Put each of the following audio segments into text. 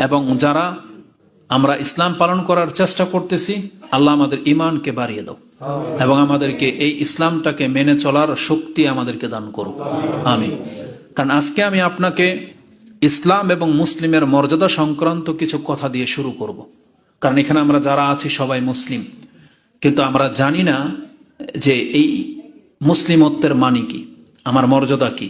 এবং যারা আমরা ইসলাম পালন করার চেষ্টা করতেছি, আল্লাহ আমাদের ইমানকে বাড়িয়ে দাও এবং আমাদেরকে এই ইসলামটাকে মেনে চলার শক্তি আমাদেরকে দান করো আমি কারণ আজকে আমি আপনাকে ইসলাম এবং মুসলিমের মর্যাদা সংক্রান্ত কিছু কথা দিয়ে শুরু করব। কারণ এখানে আমরা যারা আছি সবাই মুসলিম। কিন্তু আমরা জানি না যে এই মুসলিমত্বের মানে কি, আমার মর্যাদা কি।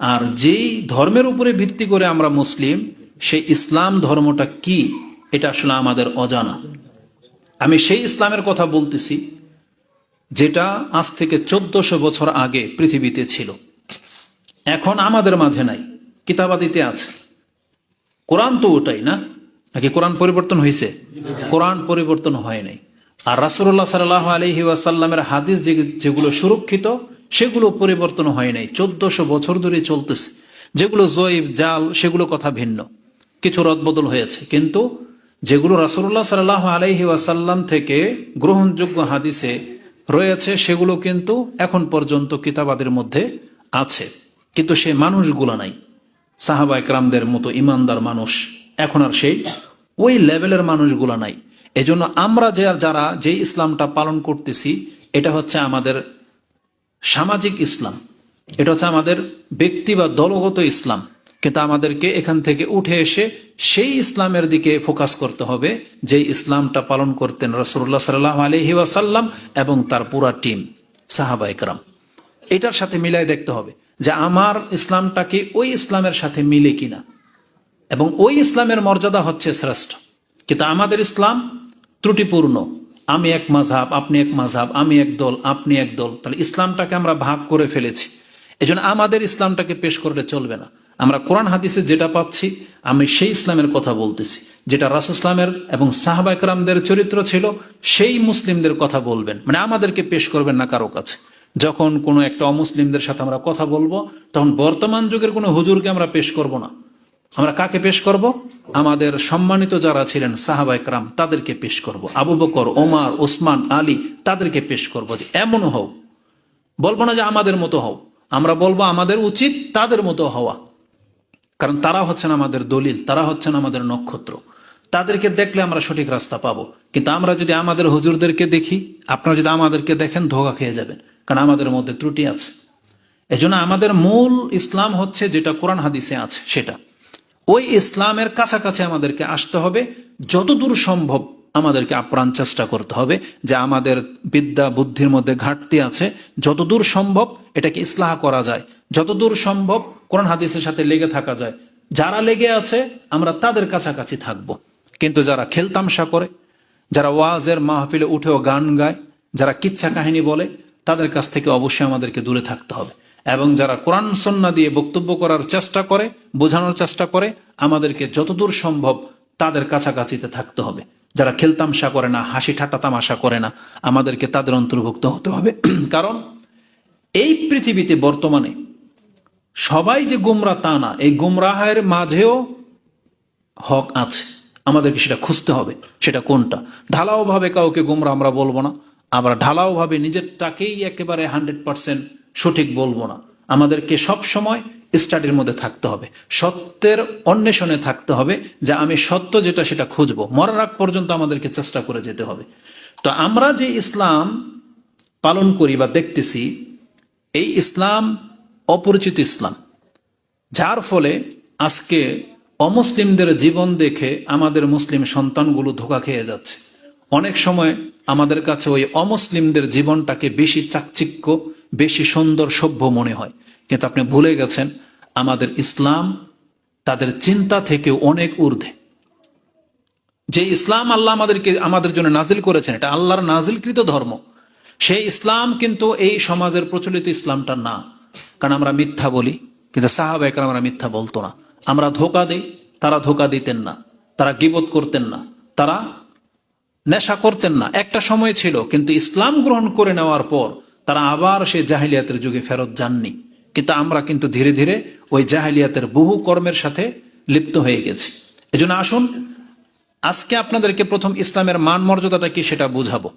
আর যেই ধর্মের উপরে ভিত্তি করে আমরা মুসলিম সেই ইসলাম ধর্মটা কি, এটা আসলে আমাদের অজানা। আমি সেই ইসলামের কথা বলতেছি, যেটা আজ থেকে চোদ্দশো বছর আগে পৃথিবীতে ছিল। এখন আমাদের মাঝে নাই, কিতাবাদিতে আছে। কোরআন তো ওটাই না? নাকি কোরআন পরিবর্তন হয়েছে? কোরআন পরিবর্তন হয় নাই। আর রাসুল্লাহ সাল্লাহ আলহি ওয়াসাল্লামের হাদিস যেগুলো সুরক্ষিত, সেগুলো পরিবর্তন হয় নাই। চোদ্দশো বছর ধরে চলতেছে। যেগুলো জয়ীব, জাল, সেগুলো কথা ভিন্ন। কিছু রদবদল হয়েছে। কিন্তু যেগুলো রাসুল্লাহ সাল্লাহ আলহি ওয়াসাল্লাম থেকে গ্রহণযোগ্য হাদিসে রয়েছে, সেগুলো কিন্তু এখন পর্যন্ত কিতাবাদের মধ্যে আছে। কিন্তু সে মানুষগুলো নাই। সাহাবা একরামদের মতো ইমানদার মানুষ এখন আর সেই ওই লেভেলের মানুষগুলো নাই। এজন্য আমরা যে আর যারা যে ইসলামটা পালন করতেছি, এটা হচ্ছে আমাদের সামাজিক ইসলাম। এটা হচ্ছে আমাদের ব্যক্তি বা দলগত ইসলাম। কিন্তু আমাদেরকে এখান থেকে উঠে এসে সেই ইসলামের দিকে ফোকাস করতে হবে যে ইসলামটা পালন করতেন রসুল্লাহ সাল্লাহ আলহি ওয়াসাল্লাম এবং তার পুরা টিম, সাহাবা একরাম। এটার সাথে মিলাই দেখতে হবে যে আমার ইসলামটাকে ওই ইসলামের সাথে মিলে কিনা। এবং ওই ইসলামের মর্যাদা হচ্ছে শ্রেষ্ঠ। কিন্তু আমাদের ইসলাম ত্রুটিপূর্ণ। আমি এক মাঝহাব আপনি এক মাঝহাব আমি এক দল, আপনি এক দল। তাহলে ইসলামটাকে আমরা ভাগ করে ফেলেছি। এজন্য আমাদের ইসলামটাকে পেশ করলে চলবে না। আমরা কোরআন হাদিসে যেটা পাচ্ছি, আমি সেই ইসলামের কথা বলতেছি। যেটা রাসুল ইসলামের এবং সাহাবা একরামদের চরিত্র ছিল, সেই মুসলিমদের কথা বলবেন। মানে আমাদেরকে পেশ করবেন না কারও কাছে। যখন কোনো একটা অমুসলিমদের সাথে আমরা কথা বলব, তখন বর্তমান যুগের কোনো হুজুরকে আমরা পেশ করব না। আমরা কাকে পেশ করব? আমাদের সম্মানিত যারা ছিলেন সাহাবা একরাম, তাদেরকে পেশ করব। আবু বকর, ওমার, ওসমান, আলী, তাদেরকে পেশ করব যে এমন হও। বলব না যে আমাদের মতো হও। আমরা বলব আমাদের উচিত তাদের মতো হওয়া। কারণ তারা হচ্ছেন আমাদের দলিল, তারা হচ্ছেন আমাদের নক্ষত্র। তাদেরকে দেখলে আমরা সঠিক রাস্তা পাবো। কিন্তু আমরা যদি আমাদের হুজুরদেরকে দেখি, আপনারা যদি আমাদেরকে দেখেন, ধোকা খেয়ে যাবেন, কারণ আমাদের মধ্যে ত্রুটি আছে। এজন্য আমাদের মূল ইসলাম হচ্ছে যেটা কোরআন হাদিসে আছে, সেটা। ওই ইসলামের কাছাকাছি আমাদেরকে আসতে হবে, যতদূর সম্ভব আমাদেরকে আপ্রাণ চেষ্টা করতে হবে যে আমাদের বিদ্যা, বুদ্ধির মধ্যে ঘাটতি আছে। যতদূর সম্ভব এটাকে ইসলাহ করা যায়। যতদূর সম্ভব কোরআন হাদিসের সাথে লেগে থাকা যায়। যারা লেগে আছে, আমরা তাদের কাছাকাছি থাকব। কিন্তু যারা খেলতামশা করে, যারা ওয়াজের মাহফিলে উঠেও গান গায়, যারা কিচ্ছা কাহিনী বলে, তাদের কাছ থেকে অবশ্যই আমাদেরকে দূরে থাকতে হবে। এবং যারা কোরআন সন্না দিয়ে বক্তব্য করার চেষ্টা করে, বোঝানোর চেষ্টা করে, আমাদেরকে যতদূর সম্ভব তাদের কাছাকাছিতে থাকতে হবে। যারা খেলতামশা করে না, হাসি ঠাট্টা তামাশা করে না, আমাদেরকে তাদের অন্তর্ভুক্ত হতে হবে। কারণ এই পৃথিবীতে বর্তমানে সবাই যে গুমরা তা না, এই গুমরাহের মাঝেও হক আছে। আমাদেরকে সেটা খুঁজতে হবে, সেটা কোনটা? ঢালাও ভাবে কাউকে গুমরা আমরা বলব না, আমরা ঢালাও ভাবে নিজেরটাকেই একেবারে হান্ড্রেড পার্সেন্ট সঠিক বলব না। আমাদেরকে সব সময় স্টাডির মধ্যে থাকতে হবে, সত্যের অন্বেষণে থাকতে হবে যে আমি সত্য যেটা সেটা খুঁজব। মরার আগ পর্যন্ত আমাদেরকে চেষ্টা করে যেতে হবে। তো আমরা যে ইসলাম পালন করি বা দেখতেছি, এই ইসলাম অপরিচিত ইসলাম। যার ফলে আজকে অমুসলিমদের জীবন দেখে আমাদের মুসলিম সন্তানগুলো ধোকা খেয়ে যাচ্ছে। অনেক সময় আমাদের কাছে ওই অমুসলিমদের জীবনটাকে বেশি চাকচিক্য, বেশি সুন্দর, সভ্য মনে হয়। কিন্তু আপনি ভুলে গেছেন, আমাদের ইসলাম তাদের চিন্তা থেকে অনেক ঊর্ধ্বে। যে ইসলাম আল্লাহ আমাদেরকে, আমাদের জন্য নাজিল করেছেন, এটা আল্লাহর নাজিলকৃত ধর্ম। সেই ইসলাম কিন্তু এই সমাজের প্রচলিত ইসলামটা না। কারণ আমরা মিথ্যা বলি, কিন্তু সাহাবা একরাম আমরা মিথ্যা বলতো না। আমরা ধোকা দিই, তারা ধোকা দিতেন না। তারা গিবত করতেন না। তারা নেশা করতেন না। একটা সময় ছিল, কিন্তু ইসলাম গ্রহণ করে নেওয়ার পর তারা আবার সেই জাহিলিয়াতের যুগে ফেরত যাননি। কিন্তু আমরা কিন্তু ধীরে ধীরে ওই জাহিলিয়াতের বহু কর্মের সাথে লিপ্ত হয়ে গেছি। এজন্য আসুন, আজকে আপনাদেরকে প্রথম ইসলামের মান মর্যাদাটা কি সেটা বুঝাবো।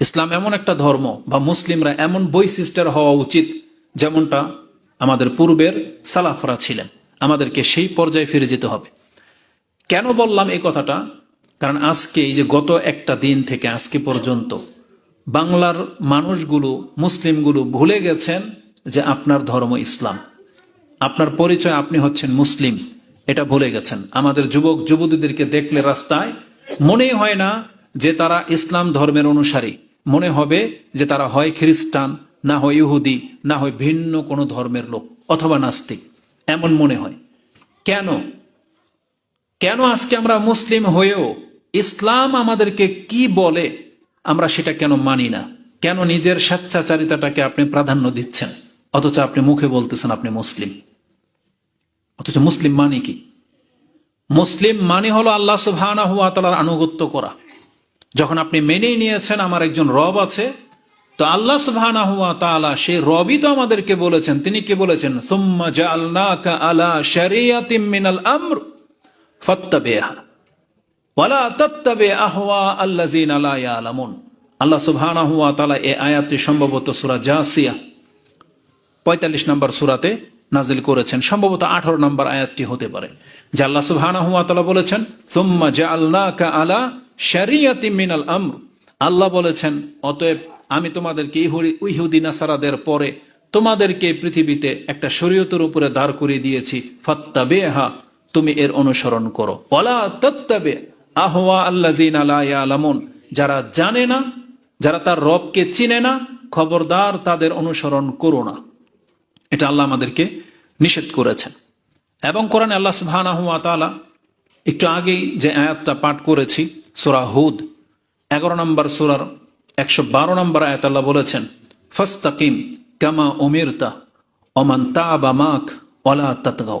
ইসলাম এমন একটা ধর্ম, বা মুসলিমরা এমন বৈশিষ্ট্যের হওয়া উচিত যেমনটা আমাদের পূর্বের সালাফরা ছিলেন। আমাদেরকে সেই পর্যায়ে ফিরে যেতে হবে। কেন বললাম এই কথাটা? কারণ আজকে এই যে গত একটা দিন থেকে আজকে পর্যন্ত বাংলার মানুষগুলো, মুসলিমগুলো ভুলে গেছেন যে আপনার ধর্ম ইসলাম। আপনার পরিচয়, আপনি হচ্ছেন মুসলিম। এটা ভুলে গেছেন। আমাদের যুবক, যুবতীদেরকে দেখলে রাস্তায় মনেই হয় না যে তারা ইসলাম ধর্মের অনুসারী। মনে হবে যে তারা হয় খ্রিস্টান না হয় ইহুদি, না হয় ভিন্ন কোনো ধর্মের লোক অথবা নাস্তিক। এমন মনে হয়। কেন? কেন আজকে আমরা মুসলিম হয়েও ইসলাম আমাদেরকে কি বলে আমরা সেটা কেন মানি না? কেন নিজের স্বেচ্ছাচারিতাটাকে আপনি প্রাধান্য দিচ্ছেন? অথচ আপনি মুখে বলতেছেন আপনি মুসলিম। অথচ মুসলিম মানে কি? মুসলিম মানে হলো আল্লাহ তাআলার আনুগত্য করা। যখন আপনি মেনেই নিয়েছেন, আমার একজন রব আছে তো আল্লাহ সুবহানাহু সেই রবই তো আমাদেরকে বলেছেন। তিনি কি বলেছেন? সুম্মা আলা আল্লাহ সুবহানাহু সম্ভবত সূরা জাসিয়া পঁয়তাল্লিশ নম্বর সুরাতে নাজিল করেছেন। সম্ভবত আঠারো নম্বর আয়াতটি হতে পারে। যে আল্লাহ তাআলা বলেছেন, সুম্মা জাআলনাকা আলা শারিয়াতি মিনাল আমর। আল্লাহ বলেছেন, অতএব আমি তোমাদেরকে ইহুদি- নাসারাদের পরে তোমাদেরকে পৃথিবীতে একটা শরীয়তের উপরে দাঁড় করিয়ে দিয়েছি। ফাত্তাবিহা, তুমি এর অনুসরণ করো। ওয়ালা তাত্তাবি আহওয়া আল্লাযিনা লা ইয়ালামুন, যারা জানে না, যারা তার রবকে চিনে না, খবরদার তাদের অনুসরণ করো না। এটা আল্লাহ আমাদেরকে নিষেধ করেছেন। এবং কোরআনে আল্লাহ তাআলা একটু আগেই যে আয়াতটা পাঠ করেছি, সূরা হুদ, এগারো নম্বর সূরার একশো বারো নম্বর আয়াত আল্লাহ বলেছেন, ফাস্তাকিম কামা উমিরতা ওমান তাবা মাক ওয়ালা তাতগাও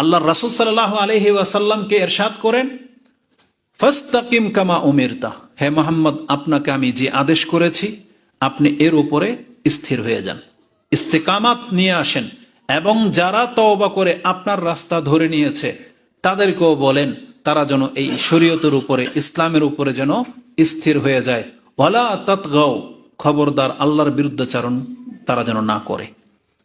আল্লাহ রাসূল সাল্লাল্লাহু আলাইহি ওয়াসাল্লামকে এরশাদ করেন, ফাস্তাকিম কামা উমিরতা। হে মোহাম্মদ, আপনাকে আমি যে আদেশ করেছি, আপনি এর উপরে স্থির হয়ে যান, ইস্তেকামাত নিয়ে আসেন, এবং যারা তওবা করে আপনার রাস্তা ধরে নিয়েছে, তাদেরকেও বলেন, তারা যেন এই শরীয়তের উপরে, ইসলামের উপরে যেন স্থির হয়ে যায়। ওয়ালা তৎগাও খবরদার আল্লাহর বিরুদ্ধাচারণ তারা যেন না করে।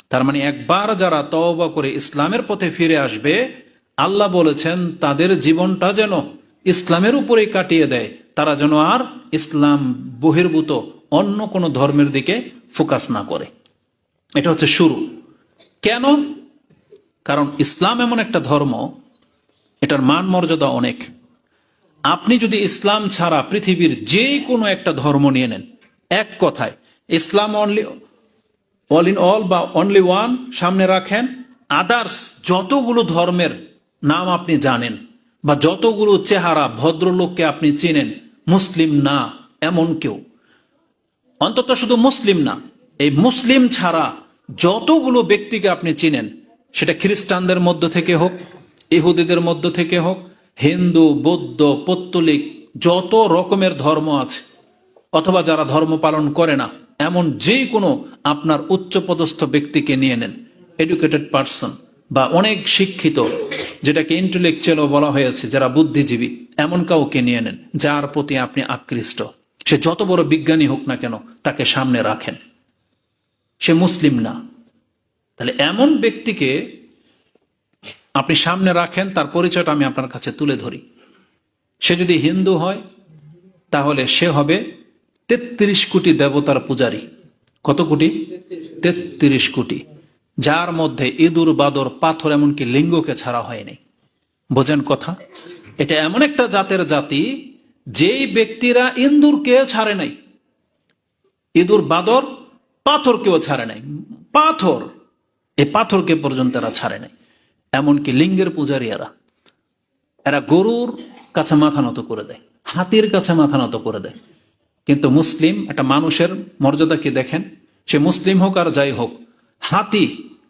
তার মানে একবার যারা তওবা করে ইসলামের পথে ফিরে আসবে, আল্লাহ বলেছেন, তাদের জীবনটা যেন ইসলামের উপরেই কাটিয়ে দেয়। তারা যেন আর ইসলাম বহির্ভূত অন্য কোনো ধর্মের দিকে ফোকাস না করে। এটা হচ্ছে শুরু। কেন? কারণ ইসলাম এমন একটা ধর্ম, এটার মান মর্যাদা অনেক। আপনি যদি ইসলাম ছাড়া পৃথিবীর যে কোনো একটা ধর্ম নিয়ে নেন, এক কথায়, ইসলাম অনলি অল ইন অল বা অনলি ওয়ান সামনে রাখেন আদার্স যতগুলো ধর্মের নাম আপনি জানেন বা যতগুলো চেহারা ভদ্রলোককে আপনি চিনেন, মুসলিম না এমন কেউ। অন্তত শুধু মুসলিম না, এই মুসলিম ছাড়া যতগুলো ব্যক্তিকে আপনি চিনেন, সেটা খ্রিস্টানদের মধ্য থেকে হোক, ইহুদিদের মধ্য থেকে হোক হিন্দু, বৌদ্ধ, পত্তলিক, যত রকমের ধর্ম আছে, অথবা যারা ধর্ম পালন করে না, এমন যে কোনো আপনার উচ্চপদস্থ ব্যক্তিকে নিয়ে নেন এডুকেটেড পার্সন বা অনেক শিক্ষিত, যেটাকে ইন্টেলেকচুয়ালও বলা হয়েছে, যারা বুদ্ধিজীবী, এমন কাউকে নিয়ে নেন, যার প্রতি আপনি আকৃষ্ট। সে যত বড় বিজ্ঞানী হোক না কেন, তাকে সামনে রাখেন। সে মুসলিম না। তাহলে এমন ব্যক্তিকে আপনি সামনে রাখেন, তার পরিচয়টা আমি আপনার কাছে তুলে ধরি। সে যদি হিন্দু হয়, তাহলে সে হবে তেত্রিশ কোটি দেবতার পূজারী। কত কোটি? তেত্রিশ কোটি। যার মধ্যে ইঁদুর, বাদর, পাথর, এমনকি লিঙ্গকে ছাড়া হয়নি। বোঝেন কথা? এটা এমন একটা জাতের জাতি, যেই ব্যক্তিরা ইন্দুরকে ছাড়ে নাই। ইঁদুর, বাদর, পাথরকেও ছাড়ে নাই। পাথর, এই পাথরকে পর্যন্ত এরা ছাড়ে নাই। এমনকি লিঙ্গের পূজারী এরা এরা গরুর কাছে মাথা নত করে দেয়, হাতির কাছে মাথা নত করে দেয়। কিন্তু মুসলিম, একটা মানুষের মর্যাদা কি দেখেন? সে মুসলিম হোক আর যাই হোক, হাতি,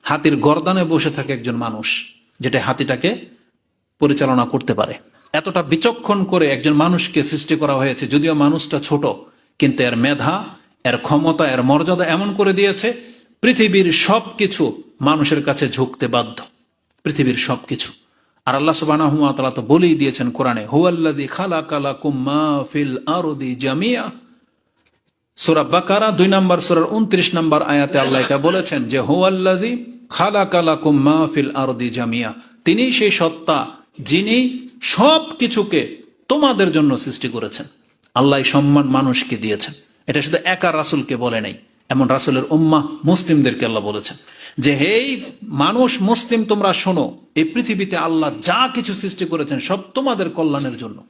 হাতির গর্দানে বসে থাকে একজন মানুষ, যেটা হাতিটাকে পরিচালনা করতে পারে। এতটা বিচক্ষণ করে একজন মানুষকে সৃষ্টি করা হয়েছে, যদিও মানুষটা ছোট, কিন্তু এর মেধা, এর ক্ষমতা, এর মর্যাদা এমন করে দিয়েছে, পৃথিবীর সব কিছু মানুষের কাছে ঝুঁকতে বাধ্য। পৃথিবীর সব কিছু আর আল্লাহ ওয়া তো বলেই দিয়েছেন কোরআনে সূরা বাকারা দুই নম্বর, সূরার 29 নম্বর আয়াতে আল্লাহ এটা বলেছেন যে, হুয়াল্লাযী খালাকালাকুম মা ফিল আরদি জামিয়া। তিনি সেই সত্তা যিনি সব কিছুকে তোমাদের জন্য সৃষ্টি করেছেন। আল্লাহ সম্মান মানুষকে দিয়েছেন। এটা শুধু একা রাসুলকে বলে নাই, এমন রাসুলের উম্মা মুসলিমদেরকে আল্লাহ বলেছেন। যে, হেই, মানুষ, মুসলিম, তোমরা শোনো, এই পৃথিবীতে আল্লাহ যা কিছু সৃষ্টি করেছেন সব তোমাদের কল্যাণের জন্য।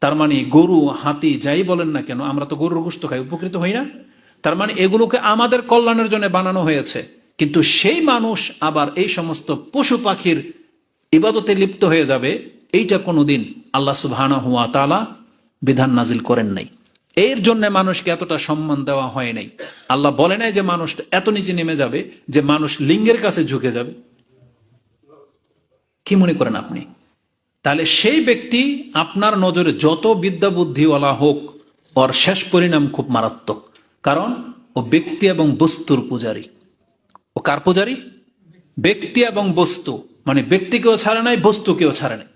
তার মানে গরু, হাতি, যাই বলেন না কেন, আমরা তো গরুর গোস্ত খাই, উপকৃত হই না। তার মানে এগুলোকে আমাদের কল্যাণের জন্য বানানো হয়েছে। কিন্তু সেই মানুষ আবার এই সমস্ত পশু পাখির ইবাদতে লিপ্ত হয়ে যাবে, এইটা কোনোদিন আল্লাহ সুবহানাহু হুয়া তালা বিধান নাজিল করেন নাই। এর জন্য মানুষকে এতটা সম্মান দেওয়া হয় নাই। আল্লাহ বলে নাই যে মানুষ এত নিচে নেমে যাবে যে মানুষ লিঙ্গের কাছে ঝুঁকে যাবে। কি মনে করেন আপনি? তাহলে সেই ব্যক্তি আপনার নজরে যত বিদ্যা বুদ্ধিওয়ালা হোক, ওর শেষ পরিণাম খুব মারাত্মক। কারণ, ও ব্যক্তি এবং বস্তুর পূজারী। ও কার পূজারী? ব্যক্তি এবং বস্তু। মানে ব্যক্তিকেও ছাড়ে নাই, বস্তুকেও ছাড়ে নাই।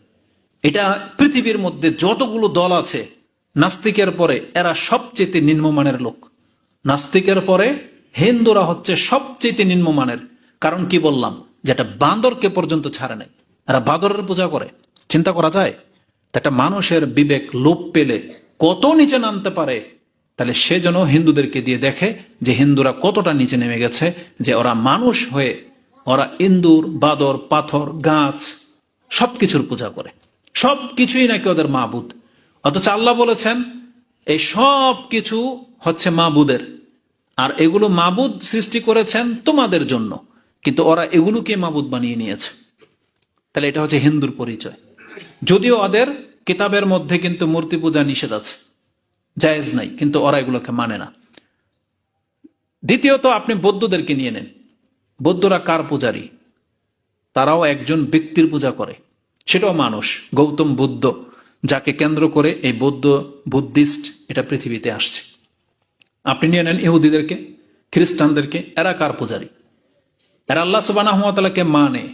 এটা পৃথিবীর মধ্যে যতগুলো দল আছে নাস্তিকের পরে এরা সবচেয়ে নিম্নমানের লোক। নাস্তিকের পরে হিন্দুরা হচ্ছে সবচেয়ে নিম্নমানের। কারণ কি বললাম? যেটা বান্দরকে পর্যন্ত ছাড়ে নাই। এরা বাদরের পূজা করে। চিন্তা করা যায়? একটা মানুষের বিবেক লোপ পেলে কত নিচে নামতে পারে? তাহলে সে যেন হিন্দুদেরকে দিয়ে দেখে যে হিন্দুরা কতটা নিচে নেমে গেছে, যে ওরা মানুষ হয়ে ওরা ইন্দুর, বাদর, পাথর, গাছ সবকিছুর পূজা করে। সব কিছুই নাকি ওদের মাবুদ। অথচ আল্লাহ বলেছেন, এই সব কিছু হচ্ছে মাবুদের। আর এগুলো মাবুদ সৃষ্টি করেছেন তোমাদের জন্য। কিন্তু ওরা এগুলোকে মাবুদ বানিয়ে নিয়েছে। তাহলে এটা হচ্ছে হিন্দুর পরিচয়। যদিও ওদের কিতাবের মধ্যে কিন্তু মূর্তি পূজা নিষেধ আছে। জায়েজ নাই, কিন্তু ওরা এগুলোকে মানে না। দ্বিতীয়ত, আপনি বৌদ্ধদেরকে নিয়ে নেন। বৌদ্ধরা কার পূজারী? তারাও একজন ব্যক্তির পূজা করে। সেটাও মানুষ, গৌতম বুদ্ধ। যাকে কেন্দ্র করে এই বৌদ্ধ বুদ্ধিস্ট এটা পৃথিবীতে আসছে। আপনি নিয়ে নেন ইহুদিদেরকে, খ্রিস্টানদেরকে, এরা কার পূজারী? এরা আল্লাহ সুবানাহতালাকে মানে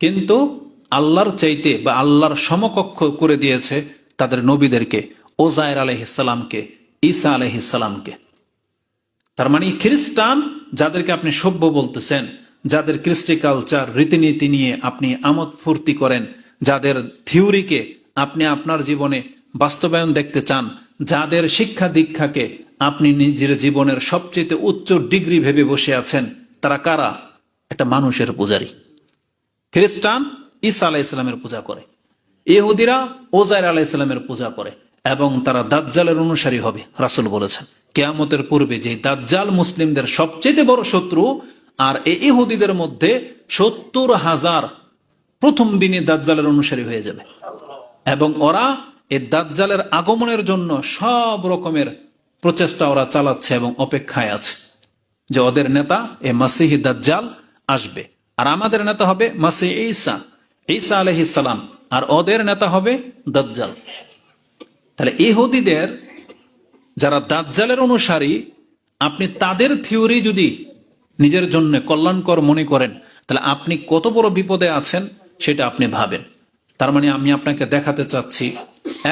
কিন্তু আল্লাহর চাইতে বা আল্লাহর সমকক্ষ করে দিয়েছে তাদের নবীদেরকে, ওজায়ের আলহিসামকে ঈসা আলহিসামকে তার মানে খ্রিস্টান, যাদেরকে আপনি সভ্য বলতেছেন, যাদের কৃষ্টি কালচার, রীতিনীতি নিয়ে আপনি আমোদ ফুর্তি করেন, যাদের থিওরিকে আপনি আপনার জীবনে বাস্তবায়ন দেখতে চান, যাদের শিক্ষা দীক্ষাকে আপনি নিজের জীবনের সবচেয়ে উচ্চ ডিগ্রি ভেবে বসে আছেন, তারা কারা? একটা মানুষের পূজারী। খ্রিস্টান ঈসা আলাহ ইসলামের পূজা করে। ইহুদিরা ওজাইর আলাহ ইসলামের পূজা করে এবং তারা দাজ্জালের অনুসারী হবে, রাসুল বলেছেন। কেয়ামতের পূর্বে যে দাজ্জাল মুসলিমদের সবচেয়ে বড় শত্রু আর এই ইহুদিদের মধ্যে সত্তর হাজার প্রথম দিনে দাজ্জালের অনুসারী হয়ে যাবে। এবং ওরা এই দাজ্জালের আগমনের জন্য সব রকমের প্রচেষ্টা ওরা চালাচ্ছে এবং অপেক্ষায় আছে যে ওদের নেতা এ মাসিহি দাজ্জাল আসবে। আর আমাদের নেতা হবে মাসি ঈসা ঈসা আলহিসাম আর ওদের নেতা হবে দাজ্জাল। তাহলে ইহুদিদের যারা দাজ্জালের অনুসারী, আপনি তাদের থিওরি যদি নিজের জন্য কল্যাণকর মনে করেন, তাহলে আপনি কত বড় বিপদে আছেন সেটা আপনি ভাবেন। তার মানে আমি আপনাকে দেখাতে চাচ্ছি,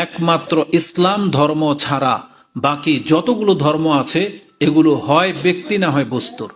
একমাত্র ইসলাম ধর্ম ছাড়া বাকি যতগুলো ধর্ম আছে, এগুলো হয় ব্যক্তি না হয় বস্তুর।